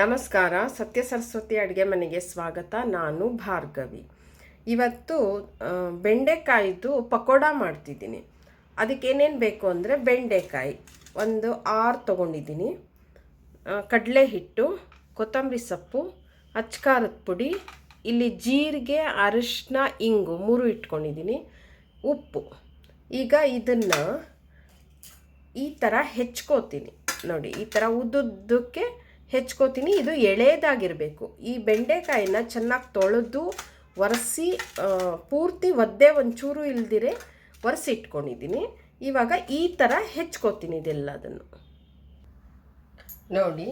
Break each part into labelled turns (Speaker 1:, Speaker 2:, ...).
Speaker 1: ನಮಸ್ಕಾರ. ಸತ್ಯ ಸರಸ್ವತಿ ಅಡುಗೆ ಮನೆಗೆ ಸ್ವಾಗತ. ನಾನು ಭಾರ್ಗವಿ. ಇವತ್ತು ಬೆಂಡೆಕಾಯಿದು ಪಕೋಡ ಮಾಡ್ತಿದ್ದೀನಿ. ಅದಕ್ಕೆ ಏನೇನು ಬೇಕು ಅಂದರೆ ಬೆಂಡೆಕಾಯಿ. ಒಂದು ಆರು ತೊಗೊಂಡಿದ್ದೀನಿ. ಕಡಲೆ ಹಿಟ್ಟು ಕೊತ್ತಂಬರಿ ಸೊಪ್ಪು, ಅಚ್ಕಾರದ ಪುಡಿ, ಇಲ್ಲಿ ಜೀರಿಗೆ ಅರಿಶಿನ ಇಂಗು ಮೂರು ಇಟ್ಕೊಂಡಿದ್ದೀನಿ. ಉಪ್ಪು. ಈಗ ಇದನ್ನು ಈ ಥರ ಹೆಚ್ಕೋತೀನಿ. ನೋಡಿ, ಈ ಥರ ಉದ್ದುದ್ದಕ್ಕೆ ಹೆಚ್ಕೋತೀನಿ, ಇದು ಎಳೆದಾಗಿರಬೇಕು ಈ ಬೆಂಡೆಕಾಯಿನ ಚೆನ್ನಾಗಿ ತೊಳೆದು ಒರೆಸಿ ಪೂರ್ತಿ ಒದ್ದೆ ಒಂಚೂರು ಇಲ್ದಿರೆ ಒರೆಸಿ ಇಟ್ಕೊಂಡಿದ್ದೀನಿ ಇವಾಗ ಈ ಥರ ಹೆಚ್ಕೋತೀನಿ ಇದೆಲ್ಲದನ್ನು. ನೋಡಿ,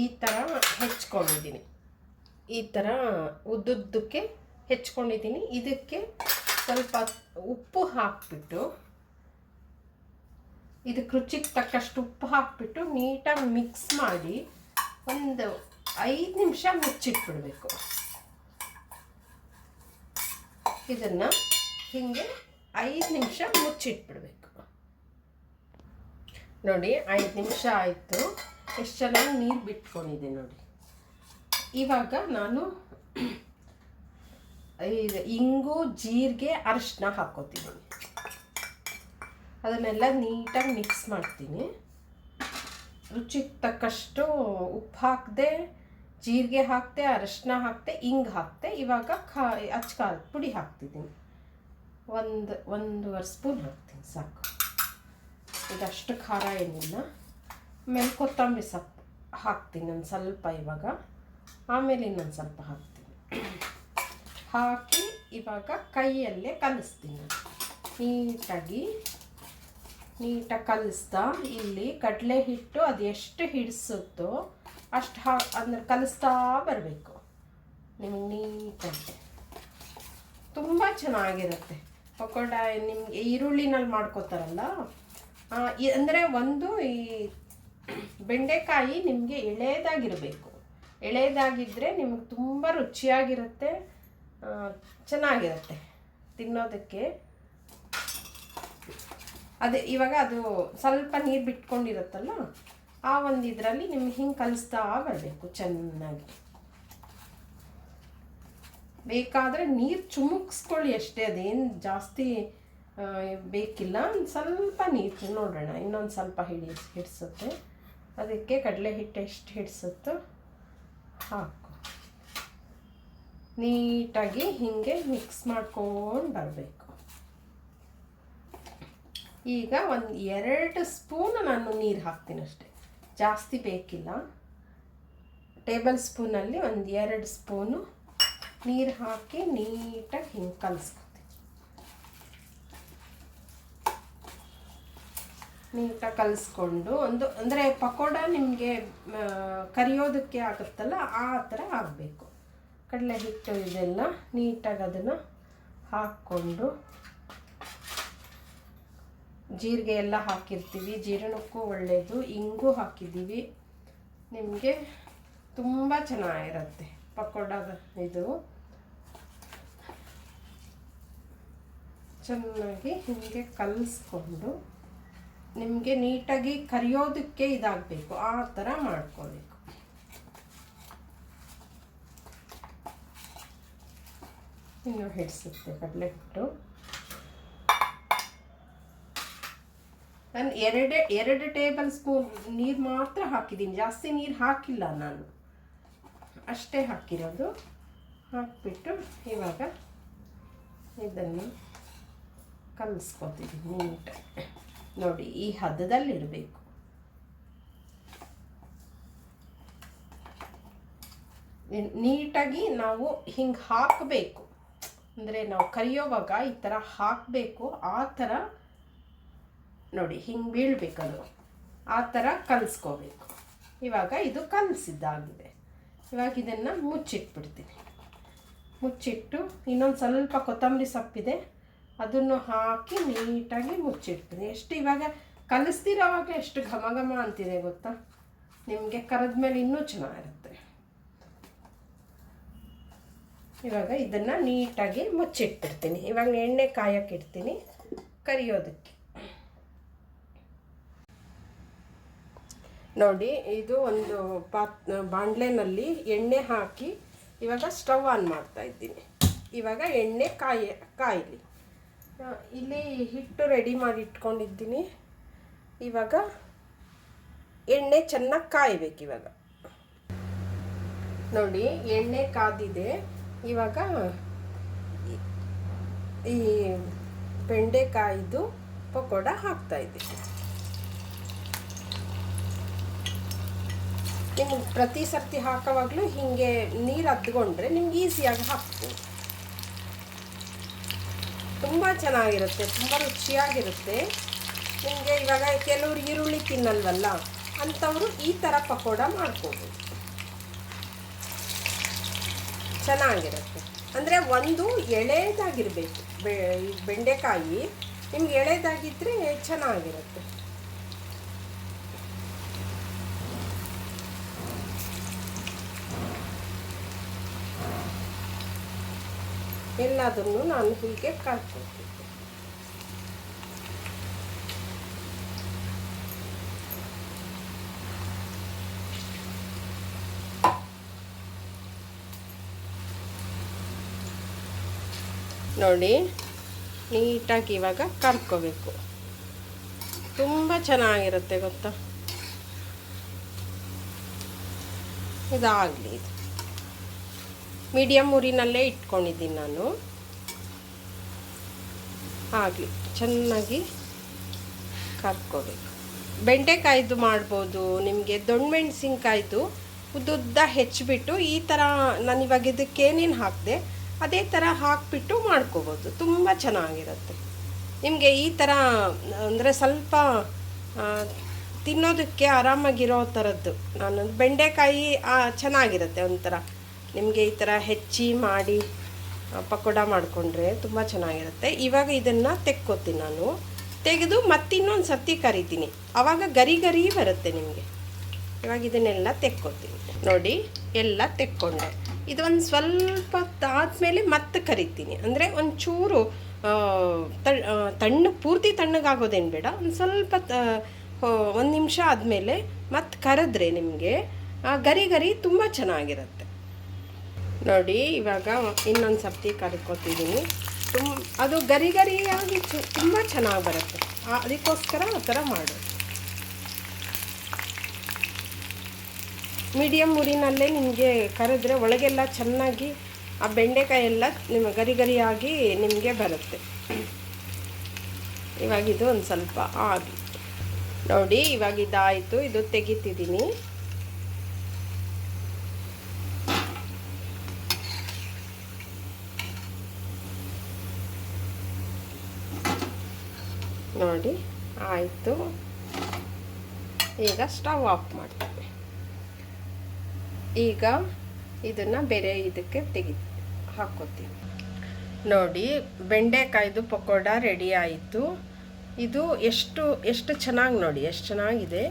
Speaker 1: ಈ ಥರ ಹೆಚ್ಕೊಂಡಿದ್ದೀನಿ. ಈ ಥರ ಉದ್ದುದ್ದಕ್ಕೆ ಹೆಚ್ಕೊಂಡಿದ್ದೀನಿ. ಇದಕ್ಕೆ ಸ್ವಲ್ಪ ಉಪ್ಪು ಹಾಕ್ಬಿಟ್ಟು ಇದಕ್ಕೆ ರುಚಿಗೆ ತಕ್ಕಷ್ಟು ಉಪ್ಪು ಹಾಕ್ಬಿಟ್ಟು ನೀಟಾಗಿ ಮಿಕ್ಸ್ ಮಾಡಿ ಒಂದು ಐದು ನಿಮಿಷ ಮುಚ್ಚಿಟ್ಬಿಡಬೇಕು. ಇದನ್ನು ಹಿಂಗೆ ಐದು ನಿಮಿಷ ಮುಚ್ಚಿಟ್ಬಿಡ್ಬೇಕು. ನೋಡಿ, ಐದು ನಿಮಿಷ ಆಯಿತು. ಎಷ್ಟು ಚೆನ್ನಾಗಿ ನೀರು ಬಿಟ್ಕೊಂಡಿದೆ ನೋಡಿ. ಇವಾಗ ನಾನು ಇಂಗು, ಜೀರಿಗೆ, ಅರಿಶಿನ ಹಾಕೋತೀನಿ ಅದನ್ನೆಲ್ಲ ನೀಟಾಗಿ ಮಿಕ್ಸ್ ಮಾಡ್ತೀನಿ. ರುಚಿಗೆ ತಕ್ಕಷ್ಟು ಉಪ್ಪು ಹಾಕದೆ, ಜೀರಿಗೆ ಹಾಕ್ತೆ ಅರಶಿನ ಹಾಕ್ತೆ ಹಿಂಗೆ ಹಾಕ್ತೆ ಇವಾಗ ಖಾ ಅಚ್ಕಾರದ ಪುಡಿ ಹಾಕ್ತಿದ್ದೀನಿ. ಒಂದು, ಒಂದೂವರೆ ಸ್ಪೂನ್ ಹಾಕ್ತೀನಿ ಸಾಕು. ಇದಷ್ಟು ಖಾರ ಏನಿಲ್ಲ. ಆಮೇಲೆ ಕೊತ್ತಂಬರಿ ಸೊಪ್ಪು ಹಾಕ್ತೀನಿ ಒಂದು ಸ್ವಲ್ಪ ಇವಾಗ. ಆಮೇಲೆ ಇನ್ನೊಂದು ಸ್ವಲ್ಪ ಹಾಕ್ತೀನಿ. ಹಾಕಿ ಇವಾಗ ಕೈಯಲ್ಲೇ ಕಲಿಸ್ತೀನಿ. ನೀಟಾಗಿ ನೀಟಾಗಿ ಕಲಿಸ್ತಾ, ಇಲ್ಲಿ ಕಡಲೆ ಹಿಟ್ಟು ಅದು ಎಷ್ಟು ಹಿಡಿಸುತ್ತೋ ಅಷ್ಟು ಹಾ, ಅಂದ್ರೆ ಕಲಿಸ್ತಾ ಬರಬೇಕು. ನಿಮಗೆ ನೀಟಾಗಿ. ತುಂಬ ಚೆನ್ನಾಗಿರುತ್ತೆ. ಪಕೋಡ ನಿಮಗೆ ಈರುಳ್ಳಿನಲ್ಲಿ ಮಾಡ್ಕೋತಾರಲ್ಲ ಅಂದರೆ ಒಂದು ಈ ಬೆಂಡೆಕಾಯಿ ನಿಮಗೆ ಎಳೆದಾಗಿರಬೇಕು ಎಳೆದಾಗಿದ್ದರೆ ನಿಮಗೆ ತುಂಬ ರುಚಿಯಾಗಿರುತ್ತೆ ಚೆನ್ನಾಗಿರುತ್ತೆ ತಿನ್ನೋದಕ್ಕೆ. ಅದೇ ಇವಾಗ ಅದು ಸ್ವಲ್ಪ ನೀರು ಬಿಟ್ಕೊಂಡಿರುತ್ತಲ್ಲ, ಆ ಒಂದು ಇದರಲ್ಲಿ ನಿಮ್ಗೆ ಹಿಂಗೆ ಕಲಿಸ್ತಾ ಬರಬೇಕು ಚೆನ್ನಾಗಿ. ಬೇಕಾದರೆ ನೀರು ಚುಮುಕ್ಸ್ಕೊಳ್ಳಿ ಅಷ್ಟೇ, ಅದೇನು ಜಾಸ್ತಿ ಬೇಕಿಲ್ಲ. ಒಂದು ಸ್ವಲ್ಪ ನೀರು ನೋಡೋಣ, ಇನ್ನೊಂದು ಸ್ವಲ್ಪ ಹಿಡಿ, ಹಿಡಿಸುತ್ತೆ. ಅದಕ್ಕೆ ಕಡಲೆ ಹಿಟ್ಟು ಎಷ್ಟು ಹಿಡಿಸುತ್ತೋ ಹಾಕು. ನೀಟಾಗಿ ಹೀಗೆ ಮಿಕ್ಸ್ ಮಾಡ್ಕೊಂಡು ಬರಬೇಕು. ಈಗ ಒಂದು ಎರಡು ಸ್ಪೂನ್ ನಾನು ನೀರು ಹಾಕ್ತೀನಿ ಅಷ್ಟೆ. ಜಾಸ್ತಿ ಬೇಕಿಲ್ಲ. ಟೇಬಲ್ ಸ್ಪೂನಲ್ಲಿ ಒಂದು ಎರಡು ಸ್ಪೂನು ನೀರು ಹಾಕಿ ನೀಟಾಗಿ ಹಿಂಗೆ ಕಲಿಸ್ಕೊತೀನಿ. ನೀಟಾಗಿ ಕಲಿಸ್ಕೊಂಡು ಒಂದು ಅಂದರೆ ಪಕೋಡ ನಿಮಗೆ ಕರಿಯೋದಕ್ಕೆ ಆಗುತ್ತಲ್ಲ ಆ ಥರ ಆಗಬೇಕು. ಕಡಲೆ ಹಿಟ್ಟು ಇದೆಲ್ಲ ನೀಟಾಗಿ ಅದನ್ನು ಹಾಕ್ಕೊಂಡು ಜೀರಿಗೆ ಎಲ್ಲ ಹಾಕಿರ್ತೀವಿ. ಜೀರ್ಣಕ್ಕೂ ಒಳ್ಳೆಯದು ಇಂಗು ಹಾಕಿದ್ದೀವಿ. ನಿಮಗೆ ತುಂಬ ಚೆನ್ನಾಗಿರುತ್ತೆ ಪಕೋಡದ ಇದು. ಚೆನ್ನಾಗಿ ಹೀಗೆ ಕಲಿಸ್ಕೊಂಡು ನಿಮಗೆ ನೀಟಾಗಿ ಕರಿಯೋದಕ್ಕೆ ಇದಾಗಬೇಕು. ಆ ಥರ ಮಾಡ್ಕೋಬೇಕು. ಇನ್ನು ಹಿಡಿಸುತ್ತೆ ಕಡಲೆ ನಾನು ಎರಡೇ, ಎರಡು ಟೇಬಲ್ ಸ್ಪೂನ್ ನೀರು ಮಾತ್ರ ಹಾಕಿದ್ದೀನಿ. ಜಾಸ್ತಿ ನೀರು ಹಾಕಿಲ್ಲ ನಾನು. ಅಷ್ಟೇ ಹಾಕಿರೋದು. ಹಾಕಿಬಿಟ್ಟು ಇವಾಗ ಇದನ್ನು ಕಲಿಸ್ಕೊತಿದ್ದೀನಿ ನೀಟಾಗಿ ನೋಡಿ, ಈ ಹದದಲ್ಲಿರಬೇಕು. ನೀಟಾಗಿ ನಾವು ಹಿಂಗೆ ಹಾಕಬೇಕು. ಅಂದರೆ ನಾವು ಕರಿಯೋವಾಗ ಈ ಥರ ಹಾಕಬೇಕು. ಆ ಥರ ನೋಡಿ, ಹಿಂಗೆ ಬೀಳ್ಬೇಕದು ಆ ಥರ ಕಲಿಸ್ಕೋಬೇಕು. ಇವಾಗ ಇದು ಕಲಸಿದ್ದಾಗಿದೆ. ಇವಾಗ ಇದನ್ನು ಮುಚ್ಚಿಟ್ಬಿಡ್ತೀನಿ. ಮುಚ್ಚಿಟ್ಟು ಇನ್ನೊಂದು ಸ್ವಲ್ಪ ಕೊತ್ತಂಬರಿ ಸೊಪ್ಪಿದೆ. ಅದನ್ನು ಹಾಕಿ ನೀಟಾಗಿ ಮುಚ್ಚಿಡ್ತೀನಿ ಎಷ್ಟು ಇವಾಗ ಕಲಿಸ್ತಿರೋವಾಗ ಎಷ್ಟು ಘಮ ಘಮ ಅಂತಿದೆ ಗೊತ್ತಾ? ನಿಮಗೆ ಕರೆದ ಮೇಲೆ ಇನ್ನೂ ಚೆನ್ನಾಗಿರುತ್ತೆ. ಇವಾಗ ಇದನ್ನು ನೀಟಾಗಿ ಮುಚ್ಚಿಟ್ಬಿಡ್ತೀನಿ. ಇವಾಗ ಎಣ್ಣೆ ಕಾಯಕ್ಕೆ ಇಡ್ತೀನಿ. ಕರಿಯೋದಕ್ಕೆ. ನೋಡಿ, ಇದು ಒಂದು ಪಾತ್ ಬಾಣಲೆನಲ್ಲಿ ಎಣ್ಣೆ ಹಾಕಿ ಇವಾಗ ಸ್ಟವ್ ಆನ್ ಮಾಡ್ತಾ ಇದ್ದೀನಿ. ಇವಾಗ ಎಣ್ಣೆ ಕಾಯಿ, ಕಾಯಲಿ. ಇಲ್ಲಿ ಹಿಟ್ಟು ರೆಡಿ ಮಾಡಿ ಇಟ್ಕೊಂಡಿದ್ದೀನಿ. ಇವಾಗ ಎಣ್ಣೆ ಚೆನ್ನಾಗಿ ಕಾಯಬೇಕು ಇವಾಗ. ನೋಡಿ, ಎಣ್ಣೆ ಕಾದಿದೆ. ಇವಾಗ ಈ- ಬೆಂಡೆಕಾಯಿದು ಪಕೋಡ ಹಾಕ್ತಾ ನಿಮ್ಗೆ ಪ್ರತಿ ಸರ್ತಿ ಹಾಕೋವಾಗಲೂ ಹೀಗೆ ನೀರು ಹತ್ಕೊಂಡ್ರೆ ನಿಮ್ಗೆ ಈಸಿಯಾಗಿ ಹಾಕ್ಬೋದು. ತುಂಬ ಚೆನ್ನಾಗಿರುತ್ತೆ, ತುಂಬ ರುಚಿಯಾಗಿರುತ್ತೆ. ನಿಮಗೆ ಇವಾಗ ಕೆಲವರು ಈರುಳ್ಳಿ ತಿನ್ನಲ್ವಲ್ಲ, ಅಂಥವರು ಈ ಥರ ಪಕೋಡ ಮಾಡ್ಕೋಬೋದು ಚೆನ್ನಾಗಿರುತ್ತೆ. ಅಂದರೆ ಒಂದು ಎಳೆದಾಗಿರಬೇಕು ಬೆಂಡೆಕಾಯಿ ನಿಮ್ಗೆ ಎಳೆದಾಗಿದ್ದರೆ ಚೆನ್ನಾಗಿರುತ್ತೆ. ಎಲ್ಲದನ್ನು ನಾನು ಹೀಗೆ ಕರ್ಕೊತೀನಿ ನೋಡಿ ನೀಟಾಗಿ ಇವಾಗ ಕರ್ಕೋಬೇಕು ತುಂಬ ಚೆನ್ನಾಗಿರುತ್ತೆ ಗೊತ್ತಾ? ಇದಾಗಲಿ ಇದು. ಮೀಡಿಯಮ್ ಉರಿನಲ್ಲೇ ಇಟ್ಕೊಂಡಿದ್ದೀನಿ ನಾನು. ಆಗಲಿ, ಚೆನ್ನಾಗಿ ಕರ್ಕೋಬೇಕು. ಬೆಂಡೆಕಾಯ್ದು ಮಾಡ್ಬೋದು, ನಿಮಗೆ ದೊಣ್ಣಮೆಣ್ಸಿನ್ಕಾಯ್ದು ಉದ್ದುದ್ದ ಹೆಚ್ಚಿಬಿಟ್ಟು ಈ ಥರ ನಾನು ಇವಾಗ ಇದಕ್ಕೆ ಏನೇನು ಹಾಕಿದೆ, ಅದೇ ಥರ ಹಾಕಿಬಿಟ್ಟು ಮಾಡ್ಕೋಬೋದು. ತುಂಬ ಚೆನ್ನಾಗಿರುತ್ತೆ. ನಿಮಗೆ ಈ ಥರ ಅಂದರೆ ಸ್ವಲ್ಪ ತಿನ್ನೋದಕ್ಕೆ ಆರಾಮಾಗಿರೋ ಥರದ್ದು ನಾನು ಬೆಂಡೆಕಾಯಿ ಚೆನ್ನಾಗಿರುತ್ತೆ ಒಂಥರ. ನಿಮಗೆ ಈ ಥರ ಹೆಚ್ಚಿ ಮಾಡಿ ಪಕೋಡ ಮಾಡಿಕೊಂಡ್ರೆ ತುಂಬ ಚೆನ್ನಾಗಿರುತ್ತೆ. ಇವಾಗ ಇದನ್ನು ತೆಕ್ಕೋತೀನಿ ನಾನು. ತೆಗೆದು ಮತ್ತಿನ್ನೊಂದು ಸರ್ತಿ ಕರಿತೀನಿ. ಆವಾಗ ಗರಿ ಗರಿ ಬರುತ್ತೆ ನಿಮಗೆ. ಇವಾಗ ಇದನ್ನೆಲ್ಲ ತೆಕ್ಕೋತೀನಿ. ನೋಡಿ, ಎಲ್ಲ ತೆಕ್ಕೊಂಡೆ. ಇದು ಒಂದು ಸ್ವಲ್ಪ ಆದಮೇಲೆ ಮತ್ತೆ ಕರಿತೀನಿ. ಅಂದರೆ ಒಂಚೂರು ತಣ್ಣು, ಪೂರ್ತಿ ತಣ್ಣಗಾಗೋದೇನು ಬೇಡ. ಒಂದು ಸ್ವಲ್ಪ ಒಂದು ನಿಮಿಷ ಆದಮೇಲೆ ಮತ್ತೆ ಕರೆದ್ರೆ ನಿಮಗೆ ಗರಿ ಗರಿ ತುಂಬ ಚೆನ್ನಾಗಿರುತ್ತೆ. ನೋಡಿ, ಇವಾಗ ಇನ್ನೊಂದು ಸರ್ತಿ ಕರ್ಕೊತಿದ್ದೀನಿ ತುಂಬ ಅದು ಗರಿ ಗರಿಯಾಗಿ ಚು- ತುಂಬ ಚೆನ್ನಾಗಿ ಬರುತ್ತೆ. ಅದಕ್ಕೋಸ್ಕರ ಆ ಥರ ಮಾಡು. ಮೀಡಿಯಮ್ ಉರಿನಲ್ಲೇ ನಿಮಗೆ ಕರೆದ್ರೆ ಒಳಗೆಲ್ಲ ಚೆನ್ನಾಗಿ, ಆ ಬೆಂಡೆಕಾಯಿ ಎಲ್ಲ ನಿಮ್ಮ ಗರಿ ಗರಿಯಾಗಿ ನಿಮಗೆ ಬರುತ್ತೆ. ಇವಾಗ ಇದು ಒಂದು ಸ್ವಲ್ಪ ಆಗಿ. ನೋಡಿ, ಇವಾಗ ಇದಾಯಿತು, ಇದು ತೆಗಿತಿದ್ದೀನಿ ನೋಡಿ, ಆಯಿತು. ಈಗ ಸ್ಟವ್ ಆಫ್ ಮಾಡ್ತೀನಿ ಈಗ ಇದನ್ನು ಬೇರೆ ಇದಕ್ಕೆ ತೆಗಿ ಹಾಕ್ಕೋತೀನಿ ನೋಡಿ, ಬೆಂಡೆಕಾಯ್ದು ಪಕೋಡ ರೆಡಿ ಆಯಿತು. ಇದು ಎಷ್ಟು ಎಷ್ಟು ಚೆನ್ನಾಗಿ ನೋಡಿ, ಎಷ್ಟು ಚೆನ್ನಾಗಿದೆ.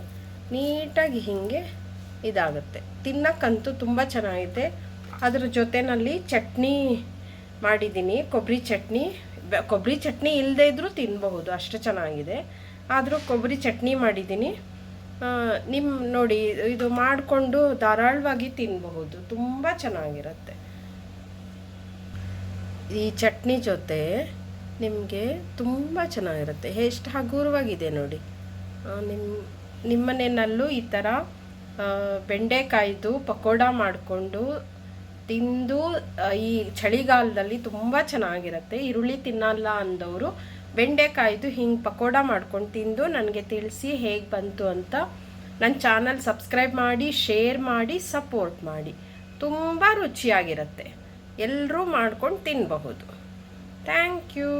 Speaker 1: ನೀಟಾಗಿ ಹೀಗೆ ಇದಾಗುತ್ತೆ. ತಿನ್ನಕ್ಕಂತೂ ತುಂಬ ಚೆನ್ನಾಗಿದೆ. ಅದ್ರ ಜೊತೆಯಲ್ಲಿ ಚಟ್ನಿ ಮಾಡಿದ್ದೀನಿ ಕೊಬ್ಬರಿ ಚಟ್ನಿ. ಕೊಬ್ಬರಿ ಚಟ್ನಿ ಇಲ್ಲದೇ ಇದ್ದರೂ ತಿನ್ನಬಹುದು ಅಷ್ಟು ಚೆನ್ನಾಗಿದೆ. ಆದರೂ ಕೊಬ್ಬರಿ ಚಟ್ನಿ ಮಾಡಿದ್ದೀನಿ. ನಿಮ್ಮ ನೋಡಿ, ಇದು ಮಾಡಿಕೊಂಡು ಧಾರಾಳವಾಗಿ ತಿನ್ನಬಹುದು ತುಂಬ ಚೆನ್ನಾಗಿರುತ್ತೆ. ಈ ಚಟ್ನಿ ಜೊತೆ ನಿಮಗೆ ತುಂಬ ಚೆನ್ನಾಗಿರುತ್ತೆ. ಎಷ್ಟು ಹಗುರವಾಗಿದೆ ನೋಡಿ. ನಿಮ್ಮ ನಿಮ್ಮನೆಯಲ್ಲೂ ಈ ಥರ ಬೆಂಡೆಕಾಯ್ದು ಪಕೋಡ ಮಾಡಿಕೊಂಡು ತಿಂದು ಈ ಚಳಿಗಾಲದಲ್ಲಿ ತುಂಬ ಚೆನ್ನಾಗಿರುತ್ತೆ. ಈರುಳ್ಳಿ ತಿನ್ನಲ್ಲ ಅಂದವರು ಬೆಂಡೆಕಾಯ್ದು ಹಿಂಗೆ ಪಕೋಡ ಮಾಡ್ಕೊಂಡು ತಿಂದು ನನಗೆ ತಿಳಿಸಿ ಹೇಗೆ ಬಂತು ಅಂತ ನನ್ನ ಚಾನಲ್ ಸಬ್ಸ್ಕ್ರೈಬ್ ಮಾಡಿ, ಶೇರ್ ಮಾಡಿ, ಸಪೋರ್ಟ್ ಮಾಡಿ. ತುಂಬ ರುಚಿಯಾಗಿರುತ್ತೆ. ಎಲ್ಲರೂ ಮಾಡ್ಕೊಂಡು ತಿನ್ನಬಹುದು ಥ್ಯಾಂಕ್ ಯು.